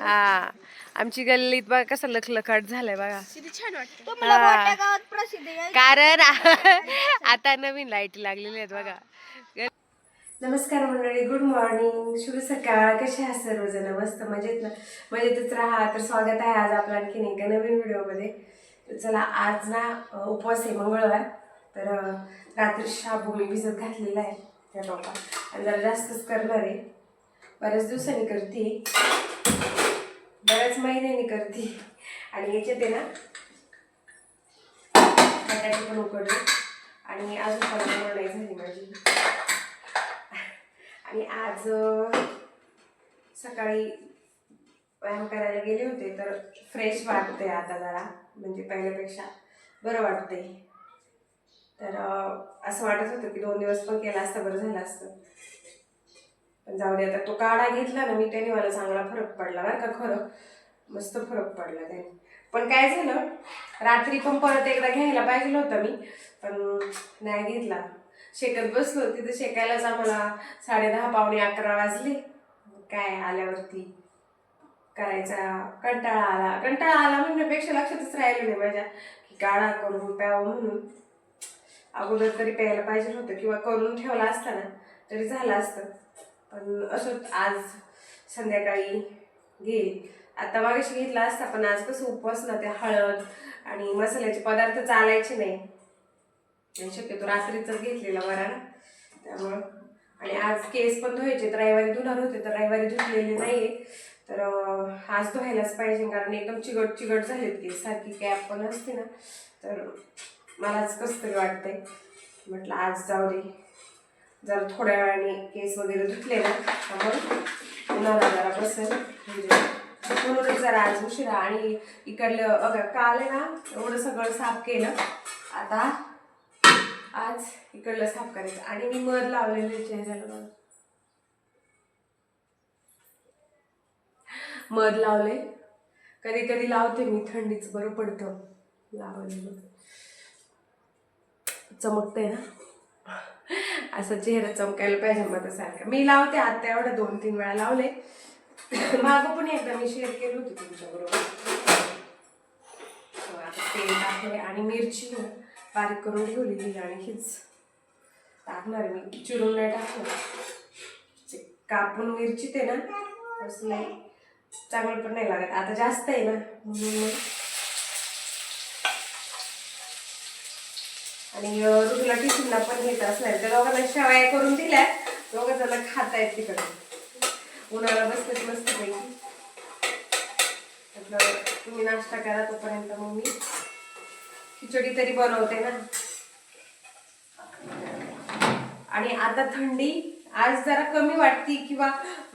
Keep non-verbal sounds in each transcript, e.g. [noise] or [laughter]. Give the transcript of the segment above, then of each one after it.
हा. आमची गल्लीत बघा कसं लखलखाट झालंय बघा. तुम्हाला हा. मोठ्या गावात प्रसिद्ध आहे. कारण [laughs] आता नवीन लाइट लागलेल्या आहेत बघा. नमस्कार मंडळी गुड मॉर्निंग शुभ सकाळ. कसे आहात सर्वजण? मस्त मजेत ना? मजेतच राहा. तर स्वागत आहे आज आपल्या आणखीन एका नवीन व्हिडिओमध्ये. तर चला आज ना अ, उपवास आहे मंगळवार. तर अ, रात्री शाबू मी भिजत घातलेला आहे. त्या टोपा आणि जरा जास्तच करणार आहे. बऱ्याच दिवसांनी करते. बऱ्याच महिन्यांनी करते. आणि याच्यात आहे ना बटाटे पण उकडले. आणि अजून पण नाही झाली माझी. आणि आज सकाळी व्यायाम करायला गेले होते तर फ्रेश वाटते आता जरा. म्हणजे पहिल्यापेक्षा बरं वाटते तर असं वाटत होतं की दोन दिवस पण केला असता बरं झालं असतं. पण जाऊ दे आता तो काढा घेतला ना मी त्याने मला चांगला फरक पडला बरं का खरं. मस्त फरक पडला त्याने. पण काय झालं रात्री पण परत एकदा घ्यायला पाहिजे होतं मी पण नाही घेतला. शेकत बसलो तिथं शेकायलाच आम्हाला साडे दहा पावणे अकरा वाजले. काय आल्यावरती? करायचा कंटाळा आला. कंटाळा आला म्हणण्यापेक्षा लक्षातच राहिलं नाही माझ्या की काढा करून प्यावं म्हणून. अगोदर तरी प्यायला पाहिजे होतं किंवा करून ठेवला असता ना तरी झालं असतं. पण असं आज संध्याकाळी घेईल आता मागेशी घेतला असता पण आज कसं उपवास ना ते हळद आणि मसाल्याचे पदार्थ चालायचे नाही. आणि शक्यतो रात्रीचं घेतलेला बरा ना त्यामुळं आणि आज केस पण धुवायचे तर रविवारी धुणार होते तर रविवारी धुतलेले नाही तर आज धुवायलाच पाहिजे कारण एकदम चिगट चिगट झालेत केस. सारखी कॅप पण असते ना. तर मलाच कसं तरी वाटतंय. म्हटलं आज जाऊ दे. जरा थोड्या वेळाने केस वगैरे धुतले ना त्यामुळे उन्हाळा जरा बसेल. म्हणजे म्हणूनच जरा आज उशिरा आणि इकडलं बघा काल आहे ना एवढं सगळं साफ केलं. आता आज इकडलं साफ करायचं. आणि मी मध लावलेलं चेंज झालं बघा. मध लावले. कधी कधी लावते मी थंडीच बरं पडतं. लावलेलं. चमकतंय ना? असं चेहरा चमकायला पाहिजे मतासारखा. मी लावते आता एवढं दोन तीन वेळा लावले. मागं पण एकदा मी शेअर केली होती तुमच्याबरोबर. हो, आता तेल टाकले आणि मिरची बारीक करून ठेवलेली आणि हीच टाकणार मी. चिरून नाही टाकणार. कापून मिरची ते ना असं नाही. चांगलं पण नाही लागत. आता जास्त आहे ना म्हणून मग आणि रुग्ला टिफिनला पण घेत असणार तर दोघांना शेवाया करून दिल्या. दोघं जण खात आहेत तिकडे. उन्हाळा बसतेच मस्त पैकी. तुम्ही नाश्ता करा तोपर्यंत मग मी खिचडी तरी बनवते ना. आणि आता थंडी आज जरा कमी वाटती किंवा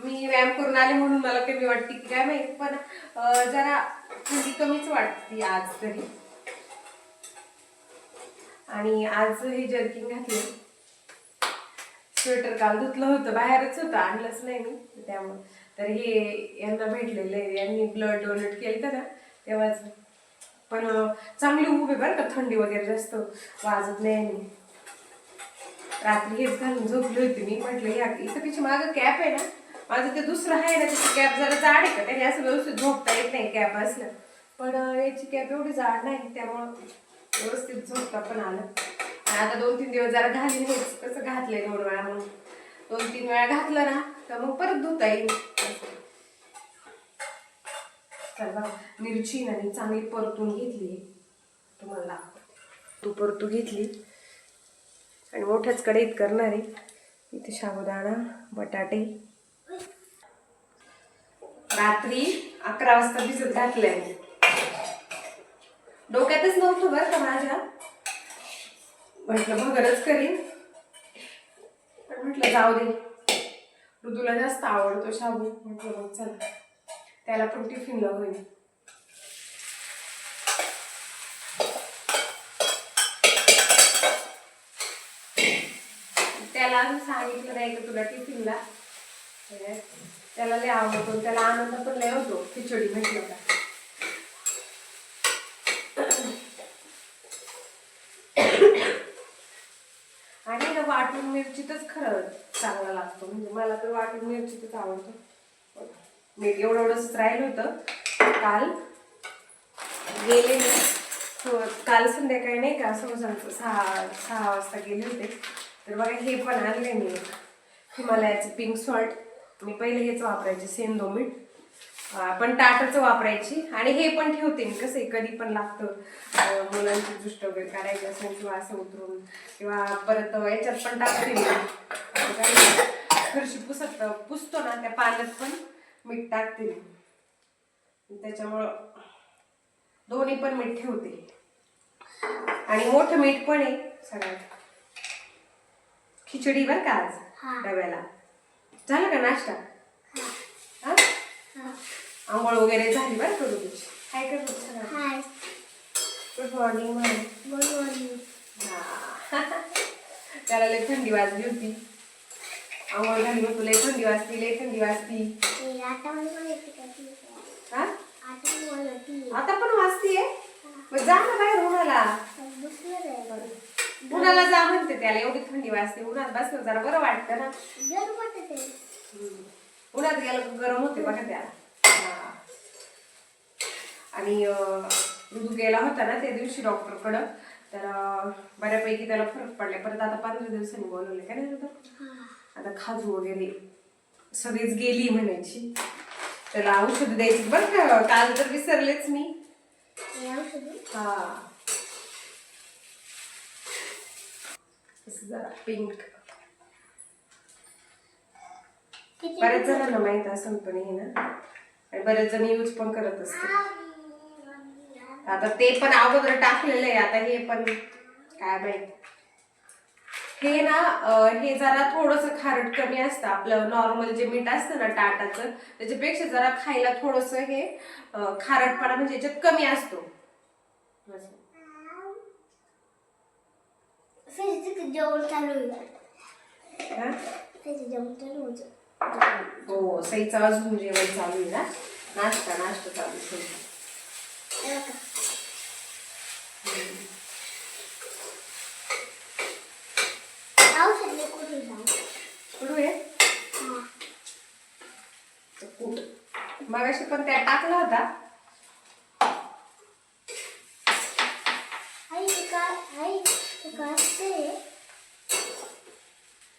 मी व्यायाम करून आले म्हणून मला कमी वाटते की काय माहिती पण जरा थंडी कमीच वाटती आज तरी. आणि आज हे जर्किंग घातले. स्वेटर काल धुतलं होतं बाहेरच होतं आणलंच नाही मी त्यामुळं. तर हे यांना भेटलेलं आहे यांनी ब्लड डोनेट केलं ना तेव्हाच. पण चांगली उभे बरं का थंडी वगैरे जास्त वाजत नाही आणि. रात्री हेच घालून झोपली होती मी म्हटलं या इथं तिची मागं कॅप आहे ना माझं ते दुसरं आहे ना त्याची कॅप जरा जाड आहे का? त्याने असं व्यवस्थित झोपता येत नाही कॅप असलं पण याची कॅप एवढी जाड नाही त्यामुळं व्यवस्थित झोपता पण आलं. आणि आता दोन तीन दिवस जरा घाली हेच कसं घातलंय दोन वेळा म्हणून. दोन तीन वेळा घातलं ना तर मग परत धुता येईल. बघा मिरची ना मी चांगली परतून घेतली. तुम्हाला तू परतू घेतली. आणि मोठ्याच कढईत करणार आहे. इथे शाबुदाणा बटाटे. रात्री अकरा वाजता भिजत घातलंय आहे डोक्यातच नव्हतं बरं का माझ्या. म्हटलं भगरच करीन. पण म्हटलं जाऊ दे. ऋतूला जास्त आवडतो शाबू. म्हटलं मग चल. त्याला पण टिफिनला होईल त्याला सांगितलं नाही का तुला टिफिनला? त्याला लय आवडतो त्याला आनंद पण लय होतो खिचडी म्हटलं का आणि ना वाटून मिरचीतच खरं चांगला लागतो. म्हणजे मला तर वाटून मिरचीतच आवडतो. मीठ एवढं एवढंच राहिलं होतं. काल गेले हो, काल संध्याकाळी नाही का समजायचं सहा सहा वाजता गेले होते. तर बघा हे पण आणले मी हिमालयाचं पिंक सॉल्ट मी पहिले हेच वापरायचे सेंदो मीठ अं, पण टाटाचं वापरायची. आणि हे पण ठेवते मी कसं कधी पण लागतं. मुलांची दृष्ट वगैरे काढायची असेल किंवा असं उतरून किंवा परत याच्यात पण टाकते मी. फरशी पुसत पुसतो ना त्या पाण्यात पण मीठ टाकते मी. त्याच्यामुळं दोन्ही पण मीठ ठेवते. आणि मोठं मीठ पण आहे सगळ्यात. खिचडी बर का आज डब्याला झालं का नाश्ता? आंघोळ वगैरे झाली बरं करू तुझी? काय हाय. गुड मॉर्निंग म्हण गुड मॉर्निंग हा. [laughs] त्याला लय थंडी वाजली होती. आंघोळ झाली होती लय थंडी वाजती लय थंडी वाजती. आता पण? हा? आता वाजतीये? मग जा ना बाहेर उन्हाला. उन्हाला जा म्हणते त्याला एवढी थंडी वाजते. उन्हात बसलं जरा बरं वाटतं ना. उन्हात गेलं गरम होते बघा त्याला. आणि ऋतू गेला होता ना त्या दिवशी डॉक्टरकडं तर बऱ्यापैकी त्याला फरक पडलाय परत आता पंधरा दिवसांनी बोलवले काय नाही? आता खाजू वगैरे सगळीच गेली म्हणायची. त्याला औषध द्यायची. बरं का काल तर विसरलेच मी. हे? हा. जरा पिंक बऱ्याच जणांना माहीत असेल पण हे ना. आणि बरेच जण यूज पण करत असते आता ते पण अगोदर टाकलेलं आहे आता हे पण काय माहीत. हे ना हे जरा थोडस खारट कमी असतं आपलं नॉर्मल जे मीठ असतं ना टाटाचं त्याच्यापेक्षा जरा खायला थोडस हे खारटपणा म्हणजे याच्यात कमी असतो. जेवण चालू हा? सईचं अजून जेवण चालू आहे ना? नाश्ता नाश्ता चालू हे. कुठे? मगाशी पण त्या टाकला होता आई ते काय आई ते काय असते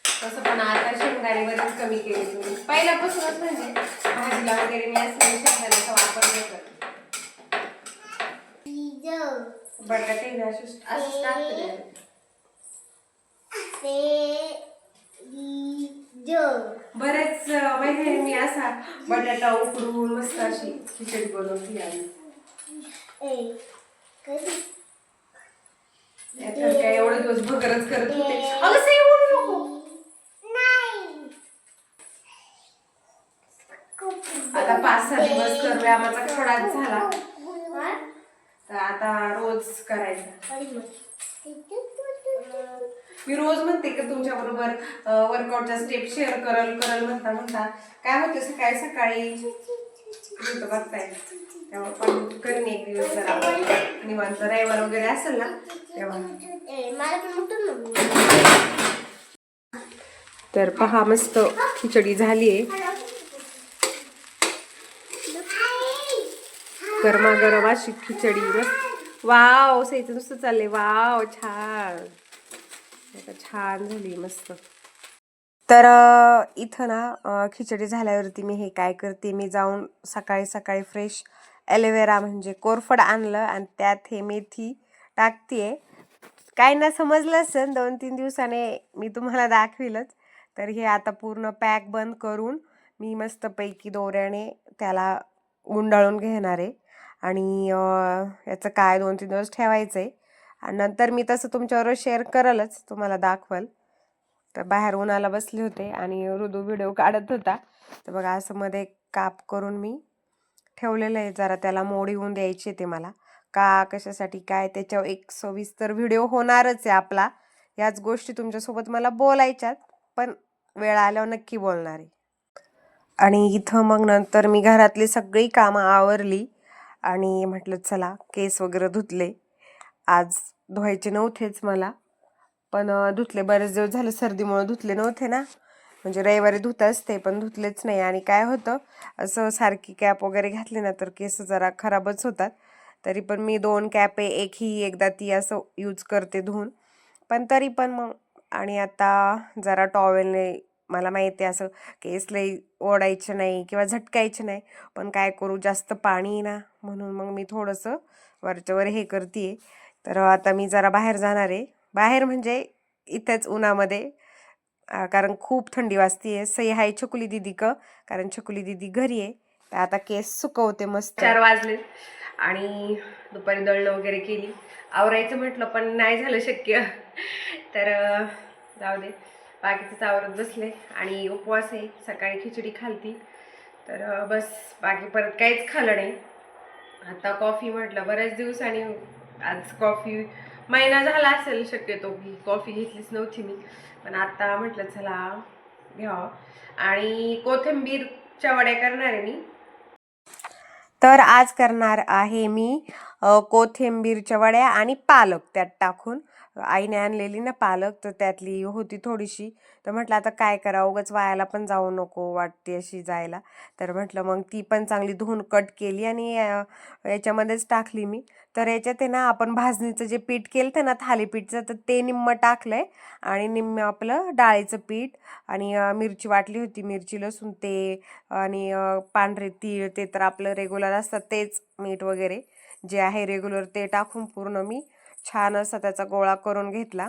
तसं पण आता शेंगदाणे बरेच कमी केले तुम्ही. पहिल्यापासूनच म्हणजे भाजीला वगैरे मी असं शेंगदाण्याचा वापर नाही करत. बटाटे ना टाकते बरेच महिने मी असा बटाटा उकडून मस्त अशी खिचडी याच्यात काय एवढे दिवस भगरच करत होते. अगं सई ओढू नको नाही असा दिवस कर व्यायामाचा थोडाच झाला. तर आता रोज करायचा. मी रोज म्हणते की तुमच्या बरोबर वर्कआउटच्या स्टेप शेअर करल करल म्हणता म्हणता. काय होते सकाळी सकाळी बघताय. तेव्हा पण करीन एक दिवस जरा. निवांत रविवार वगैरे असेल ना तेव्हा. तर पहा मस्त खिचडी झाली आहे गरमागरम अशी खिचडी मस्त वाव सईचं नुसतं चाललंय. वाव छान. आता छान झाली मस्त. तर इथं ना खिचडी झाल्यावरती मी हे काय करते मी जाऊन सकाळी सकाळी फ्रेश ॲलोवेरा म्हणजे कोरफड आणलं आणि त्यात हे मेथी टाकते काय ना समजलं असेल दोन तीन दिवसाने मी तुम्हाला दाखविलच. तर हे आता पूर्ण पॅक बंद करून मी मस्तपैकी दोऱ्याने त्याला गुंडाळून घेणार आहे. आणि याचं काय दोन तीन दिवस ठेवायचं आहे आणि नंतर मी तसं तुमच्याबरोबर शेअर करलच तुम्हाला दाखवल. तर बाहेर उन्हाला बसले होते आणि रुदू व्हिडिओ काढत होता. तर बघा असं मध्ये काप करून मी ठेवलेलं आहे. जरा त्याला मोड येऊन द्यायची ते मला. का कशासाठी काय त्याच्यावर एक सविस्तर व्हिडिओ होणारच आहे आपला. याच गोष्टी तुमच्यासोबत मला बोलायच्यात पण वेळ आल्यावर नक्की बोलणार आहे. आणि इथं मग नंतर मी घरातली सगळी कामं आवरली. आणि म्हटलं चला केस वगैरे धुतले. आज धुवायचे नव्हतेच मला पण धुतले. बरेच दिवस झाले सर्दीमुळे धुतले नव्हते ना. म्हणजे रविवारी धुत असते पण धुतलेच नाही. आणि काय होतं असं सारखी कॅप वगैरे घातली ना तर केस जरा खराबच होतात. तरी पण मी दोन कॅप आहे एक ही एकदा ती असं यूज करते धुवून. पण तरी पण मग आणि आता जरा टॉवेलने मला माहिती आहे असं केस लई ओढायचं नाही किंवा झटकायचं नाही. पण काय करू जास्त पाणी ना म्हणून मग मी थोडंसं वरच्यावर हे करते तर आता मी जरा बाहेर जाणार आहे. बाहेर म्हणजे इथेच उन्हामध्ये. कारण खूप थंडी वाजते आहे सई हाय छकुली दिदी क कारण छकुली दिदी घरी आहे. तर आता केस सुकवते मस्त. चार वाजले आणि दुपारी दळणं वगैरे केली. आवरायचं म्हटलं पण नाही झालं शक्य. तर जाऊ दे. बाकीचं आवरत बसले आणि उपवास आहे सकाळी खिचडी खालती तर बस बाकी परत काहीच खाल्लं नाही. आता कॉफी म्हटलं बऱ्याच दिवसांनी आज कॉफी महिना झाला असेल शक्यतो की कॉफी घेतलीच नव्हती मी. पण आता म्हटलं चला घ्यावं. आणि कोथिंबीरच्या वड्या करणार आहे मी. तर आज करणार आहे मी कोथिंबीरच्या वड्या आणि पालक त्यात टाकून. आईने आणलेली ना पालक तर त्यातली होती थोडीशी. तर म्हटलं आता काय करा? उगाच वायाला पण जाऊ नको वाटते अशी जायला. तर म्हटलं मग ती पण चांगली धुवून कट केली आणि याच्यामध्येच टाकली मी. तर याच्यात आहे ना आपण भाजणीचं जे पीठ केलं ना थालीपीठचं तर ते निम्मं टाकलं आहे आणि निम्म आपलं डाळीचं पीठ आणि मिरची वाटली होती मिरची लसूण ते आणि पांढरे तीळ ते तर आपलं रेग्युलर असतात तेच मीठ वगैरे जे आहे रेग्युलर ते टाकून पूर्ण मी छान असा त्याचा गोळा करून घेतला.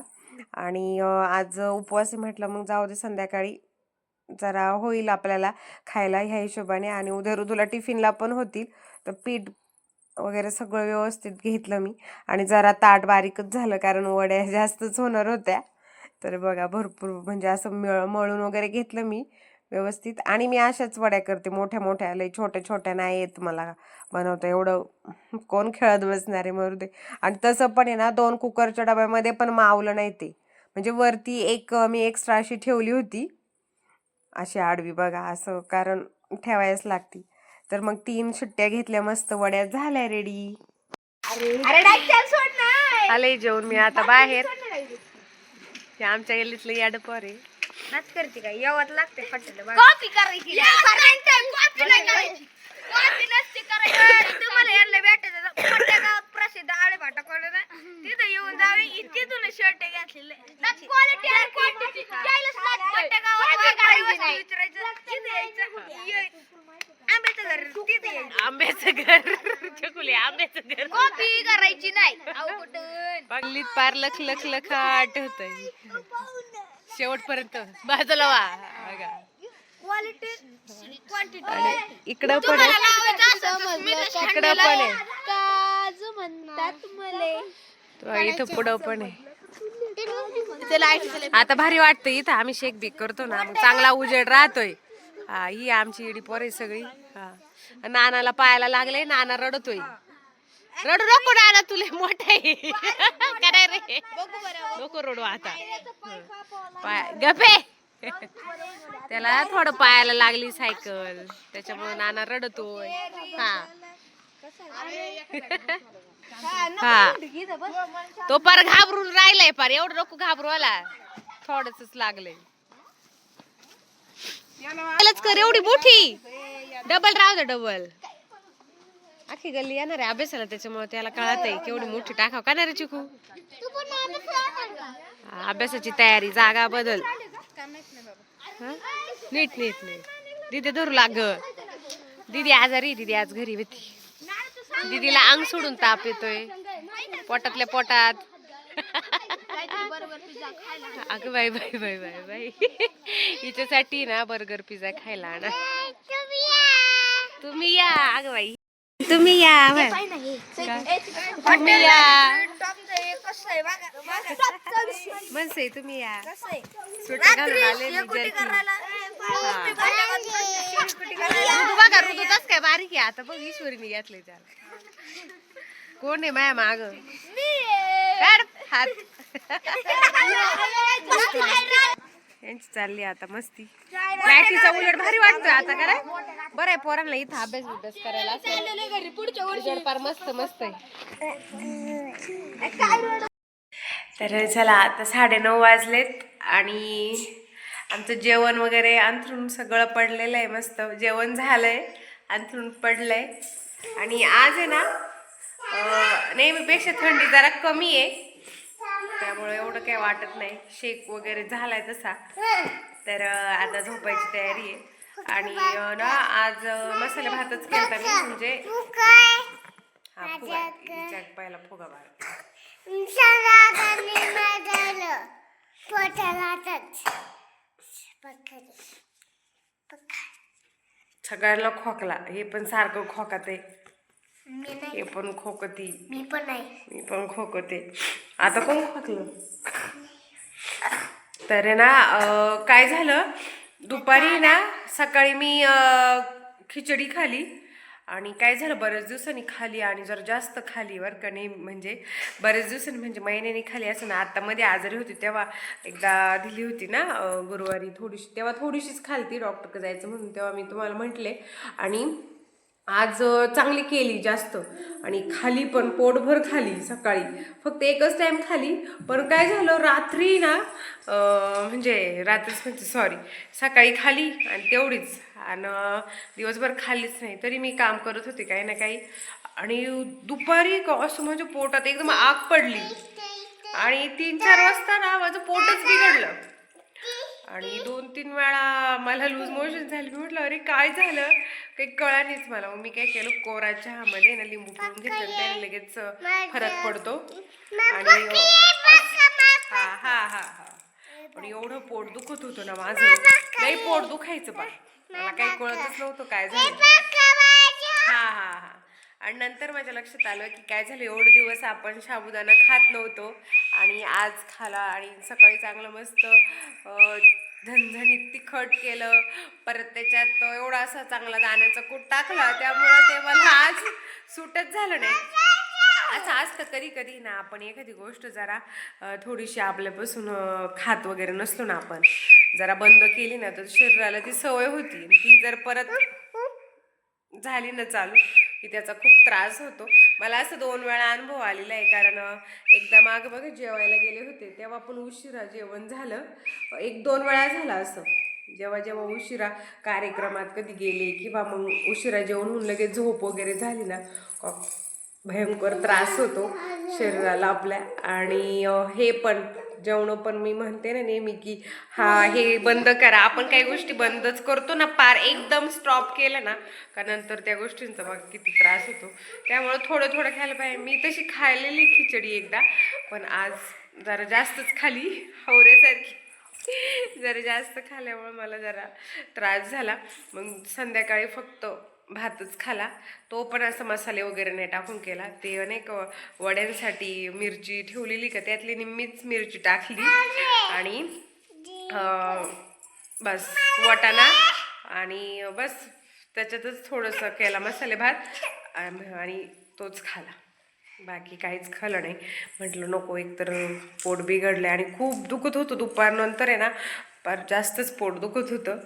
आणि आज उपवास म्हटलं मग जाऊ दे संध्याकाळी. जरा होईल आपल्याला खायला ह्या हिशोबाने आणि उद्या ऋतूला टिफिनला पण होतील. तर पीठ वगैरे सगळं व्यवस्थित घेतलं मी. आणि जरा ताट बारीकच झालं कारण वड्या [laughs] जास्तच होणार होत्या. तर बघा भरपूर म्हणजे असं मिळ मळून वगैरे घेतलं मी. व्यवस्थित. आणि मी अशाच वड्या करते मोठ्या मोठ्या लई छोट्या छोट्या नाही येत मला बनवता एवढं. कोण खेळत बसणार मरू दे. आणि तसं पण आहे ना दोन कुकरच्या डब्यामध्ये पण मावलं नाही ते. म्हणजे वरती एक मी एक्स्ट्रा अशी ठेवली होती. अशी आडवी बघा असं कारण ठेवायच लागती. तर मग तीन सुट्ट्या घेतल्या मस्त वड्या झाल्या रेडी आले जेवण मी आता बाहेर. ते आमच्या गल्लीतलं याडपर आहे. नाच करते काय यावत लागते हॉटेल कॉफी करायची. कॉफी नाही करायची. कॉफी नसते करायची. तुम्हाला यायला भेटायचं पट्ट्या गावात प्रसिद्ध आळे भाटा कॉलेज तिथे येऊन जावे. तिथून शर्ट घेतलेले. क्वालिटी आणि क्वांटिटी पट्ट्या गावात वाघाळी वस्तू विचारायचं. तिथे यायचं ये- आंब्याचं घर तिथे यायचं. आंब्याचं घर. चकुले आंब्याचं घर. कॉफी करायची नाही. पार लख लख लख आठवत शेवटपर्यंत. बाजूला वा बघा. क्वालिटी आणि इकडं पण आहे. इकडं पण आहे. काजू म्हणतात मले? तो इथं पुढं पण आहे. आता भारी वाटतं इथं. आम्ही शेक बीक करतो ना. मग चांगला उजेड राहतोय. हा ही आमची इडी पोर आहे सगळी. हा. नानाला पायाला लागले नाना रडतोय. रडू नको नाना तुले मोठा काय [laughs] रे. नको रडू आता. पाय गपे [laughs] त्याला थोडं पायाला लागली सायकल. त्याच्यामुळे नाना रडतोय. हा. हा. तो पार घाबरून राहिलाय पार. एवढं नको घाबरू आला. थोडच लागलंय. एवढी मोठी. डबल राहू दे डबल आखी गल्ली येणार आहे अभ्यासाला त्याच्यामुळे त्याला कळत आहे केवढी मोठी टाकाव. का नाही रे चिकू? अभ्यासाची तयारी जागा बदल? नीट नीट नीट. दिदी धरू लाग दिदी आजारी दिदी आज घरी होती. दिदीला अंग सोडून ताप येतोय. पोटातल्या पोटात. अगं बाई बाई बाई बाई बाई. हिच्यासाठी ना बर्गर पिझ्झा खायला आणा. तुम्ही या अगं बाई. तुम्ही या. तुम्ही या मनसे तुम्ही या सुट्टी घालून आले मी जर्की. ऋतू बघा ऋतू तस काय बारीक आहे आता बघ ईश्वरीने घेतले त्याला कोण आहे माया माग काढ हात यांची चालली आता मस्ती. प्रॅक्टिसचा उलट भारी वाटतोय आता करा बरं आहे पोरांना इथं अभ्यास बिभ्यास करायला. उजेड पार मस्त मस्त आहे. तर चला आता साडेनऊ वाजलेत आणि आमचं जेवण वगैरे अंथरून सगळं पडलेलं आहे मस्त. जेवण झालंय अंथरून पडलंय. आणि आज आहे ना नेहमीपेक्षा थंडी जरा कमी आहे. त्यामुळे एवढं काही वाटत नाही. शेक वगैरे झालाय तसा. तर आता झोपायची तयारी आहे. आणि ना आज मसाले भातच केलता मी म्हणजे हा फुगा. पहिला फुगा मार सगळ्यांना खोकला. हे पण सारखं खोकत आहे हे पण खोकती. मी पण नाही. मी पण खोकते. आता कोण खोकलं तर ना काय झालं? दुपारी ना सकाळी मी खिचडी खाली आणि काय झालं? बऱ्याच दिवसांनी खाली आणि जर जास्त खाली बरं का नाही म्हणजे बऱ्याच दिवसांनी म्हणजे महिन्यानी खाली असं ना आता मध्ये आजारी होती तेव्हा एकदा दिली होती ना गुरुवारी थोडीशी तेव्हा थोडीशीच खालती डॉक्टरकडे जायचं म्हणून तेव्हा मी तुम्हाला म्हटले आणि आज चांगली केली जास्त. आणि खाली पण पोटभर खाली सकाळी. फक्त एकच टाईम खाली. पण काय झालं रात्री ना म्हणजे रात्रीच म्हणजे सॉरी सकाळी खाली आणि तेवढीच. आणि दिवसभर खालीच नाही. तरी मी काम करत होते काही ना काही. आणि दुपारी क- असं म्हणजे पोटात एकदम आग पडली. आणि तीन चार वाजता ना माझं पोटच बिघडलं. आणि दोन तीन वेळा मला लूज मोशन झाली. मी म्हटलं अरे काय झालं? काही कळालीच मला. मग मी काय केलं? कोरा चहामध्ये ना लिंबू पिळून घेतलं. त्याने लगेच फरक पडतो. आणि हा हा हा हा. पण एवढं पोट दुखत होतं ना माझं. नाही पोट दुखायचं पण मला काही कळतच नव्हतं काय झालं. हा हा हा. आणि नंतर माझ्या लक्षात आलं की काय झालं एवढे दिवस आपण साबुदाणा खात नव्हतो. आणि आज खाला आणि सकाळी चांगलं मस्त अं, झणझणीत तिखट केलं. परत त्याच्यात एवढा असा चांगला दाण्याचा कूट टाकला. त्यामुळं ते मला आज सुटच झालं नाही. असं असतं कधी कधी ना आपण एखादी गोष्ट जरा थोडीशी आपल्यापासून खात वगैरे नसलो ना आपण. जरा बंद केली ना तर शरीराला ती सवय होती. ती जर परत झाली ना चालू की त्याचा खूप त्रास होतो. मला असं दोन वेळा अनुभव आलेला आहे कारण एकदा मागं बघ जेवायला गेले होते तेव्हा पण उशिरा जेवण झालं. एक दोन वेळा झालं असं. जेव्हा जेव्हा उशिरा कार्यक्रमात कधी गेले किंवा मग उशिरा जेवण होऊन लगेच झोप वगैरे झाली ना भयंकर त्रास होतो शरीराला आपल्या. आणि हे पण जेवण पण मी म्हणते ना नेहमी की हा हे. बंद करा. आपण काही गोष्टी बंदच करतो ना पार एकदम स्टॉप केलं ना का नंतर त्या गोष्टींचा बघ किती त्रास होतो. त्यामुळं थोडं थोडं खायला पाहिजे. मी तशी खाल्लेली खिचडी एकदा पण आज जरा जास्तच खाली हावऱ्यासारखी जरा जास्त खाल्ल्यामुळे मला जरा त्रास झाला. मग संध्याकाळी फक्त भातच खाला. तो पण असं मसाले वगैरे नाही टाकून केला. ते अनेक वड्यांसाठी मिरची ठेवलेली का त्यातली निम्मीच मिरची टाकली. आणि बस वाटाणा आणि बस त्याच्यातच थोडंसं केला मसाले भात. आणि तोच खाला. बाकी काहीच खालं नाही. म्हटलं नको एकतर पोट बिघडलं आणि खूप दुखत होतं दुपारनंतर आहे ना. पर जास्तच पोट दुखत होतं.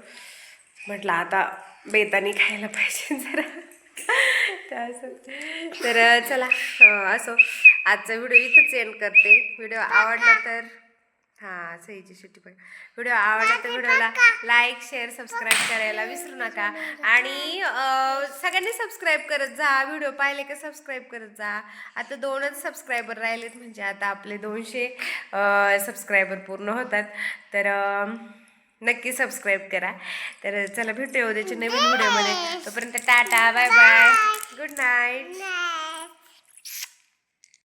म्हटलं आता बेतानी खायला पाहिजे जरा. तर चला असो. आजचा व्हिडिओ इथंच एंड करते. व्हिडिओ आवडला तर हां सहीची सुट्टी पण. व्हिडिओ आवडला तर व्हिडिओला लाईक शेअर सबस्क्राईब करायला विसरू नका. आणि सगळ्यांनी सबस्क्राईब करत जा. व्हिडिओ पाहिले का सबस्क्राईब करत जा. आता दोनच सबस्क्रायबर राहिलेत म्हणजे आता आपले दोनशे सबस्क्रायबर पूर्ण होतात. तर नक्की सबस्क्राईब करा. तर चला भेटूया उद्याच्या नवीन व्हिडिओमध्ये तोपर्यंत tata bye bye good night